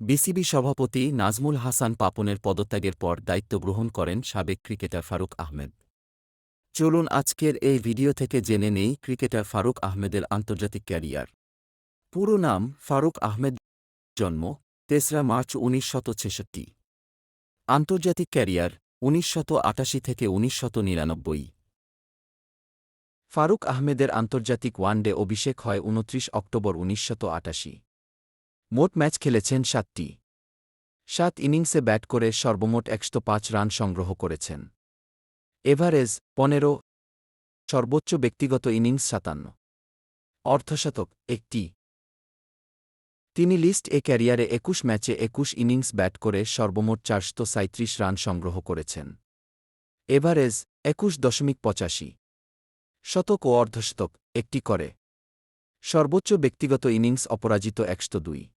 BCB সভাপতি নাজমুল হাসান পাপনের পদত্যাগের পর দায়িত্ব গ্রহণ করেন সাবেক ক্রিকেটার ফারুক আহমেদ। চলুন আজকের এই ভিডিও থেকে জেনে নেই ক্রিকেটার ফারুক আহমেদের আন্তর্জাতিক ক্যারিয়ার। পুরো নাম ফারুক আহমেদ জন্ম তেসরা মার্চ উনিশশত ছেষট্টি। আন্তর্জাতিক ক্যারিয়ার উনিশশত আটাশি থেকে উনিশশত নিরানব্বই। ফারুক আহমেদের আন্তর্জাতিক ওয়ানডে অভিষেক হয় উনত্রিশ অক্টোবর আটাশি। মোট ম্যাচ খেলেছেন সাতটি। সাত ইনিংসে ব্যাট করে সর্বমোট একশো পাঁচ রান সংগ্রহ করেছেন। এভারেজ পনেরো, সর্বোচ্চ ব্যক্তিগত ইনিংস সাতান্ন। অর্ধশতক একটি। তিনি লিস্ট এ ক্যারিয়ারে একুশ ম্যাচে একুশ ইনিংস ব্যাট করে সর্বমোট চারশো সাঁত্রিশ রান সংগ্রহ করেছেন। এভারেজ একুশ দশমিক পঁচাশি। শতক ও অর্ধশতক একটি করে। সর্বোচ্চ ব্যক্তিগত ইনিংস অপরাজিত একশো দুই।